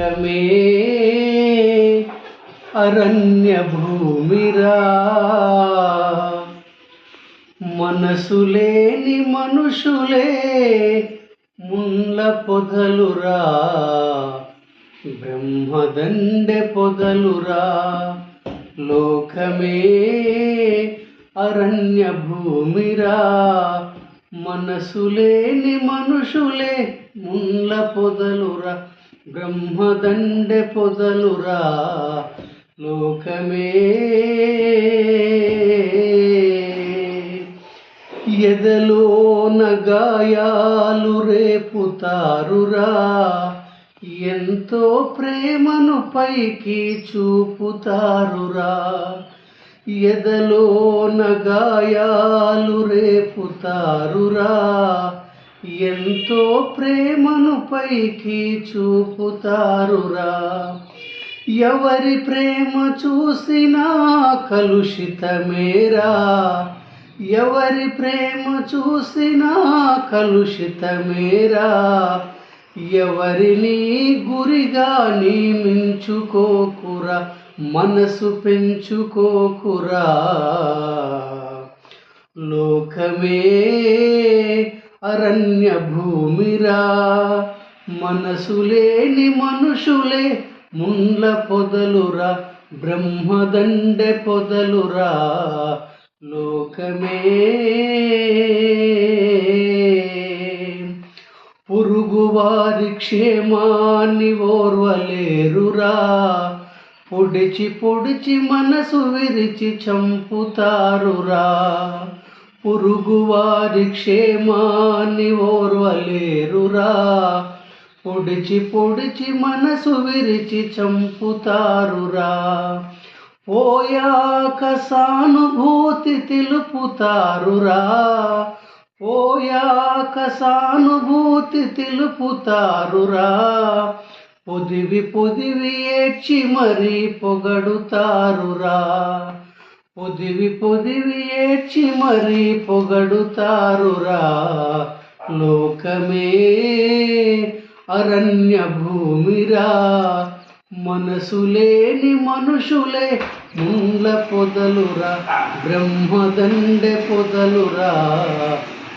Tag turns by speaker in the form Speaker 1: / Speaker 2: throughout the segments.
Speaker 1: లోకమే అరణ్య భూమిరా. మనసులేని మనుషులే ముళ్ళ పొదలురా. బ్రహ్మదండె పొదలురా. లోకమే అరణ్య భూమిరా. మనసులేని మనుషులే ముళ్ళ పొదలురా. బ్రహ్మదండె పొదలురా లోకమే. ఎదలోన గాయాలు రేపుతారురా. ఎంతో ప్రేమను పైకి చూపుతారురా. ఎదలోన గాయాలు రేపుతారురా. ఎంతో ప్రేమను పైకి చూపుతారురా. ఎవరి ప్రేమ చూసినా కలుషితమేరా. ఎవరి ప్రేమ చూసినా కలుషితమేరా. ఎవరిని గురిగా నియమించుకోకురా మనసు పెంచుకోకురా. లోకమే అరణ్య భూమిరా మనసులేని మనుషులే ముండ్ల పొదలురా బ్రహ్మదండె పొదలురా. లోకమే. పురుగువారి క్షేమాన్ని ఓర్వలేరురా. పొడిచి పొడిచి మనసు విరిచి చంపుతారురా. పురుగువారి క్షేమాన్ని ఓర్వలేరురా. పొడిచి పొడిచి మనసు విరిచి చంపుతారురా. పోయాక సానుభూతి తెలుపుతారురా. పోయాక సానుభూతి తెలుపుతారురా. పొదివి పొదివి ఏడ్చి మరీ పొగడుతారురా. పొదివి పొదివి ఏడ్చి మరీ పొగడుతారురా. లోకమే అరణ్య భూమిరా. మనసులేని మనుషులే ముండ్ల పొదలురా. బ్రహ్మదండె పొదలురా.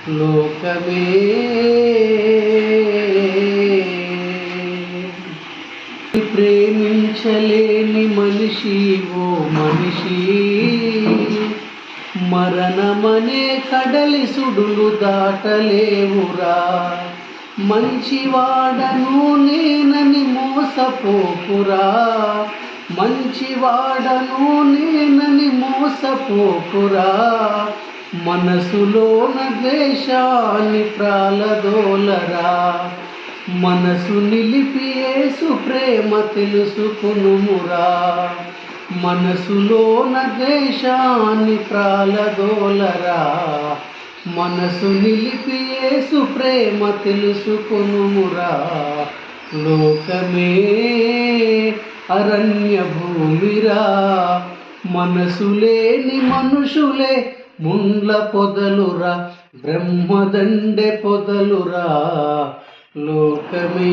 Speaker 1: లోకమే ప్రేమించలేని మనిషి ఓ మనిషి. మరణమనే కడలి సుడులు దాటలేవురా. మంచివాడను నేనని మోసపోకురా. మంచివాడను నేనని మోసపోకురా. మనసులోన ద్వేషాన్ని ప్రాలదోలరా. మనసు నిలిపి యేసు ప్రేమ తెలుసుకునుమురా మనసులోన దేశాన్ని ప్రాలదోలరా మనసు నిలిపి యేసు ప్రేమ తెలుసుకునుమురా లోకమే అరణ్య భూమిరా. మనసులేని మనుషులే ముండ్ల పొదలురా. బ్రహ్మదండె పొదలురా. లోకమే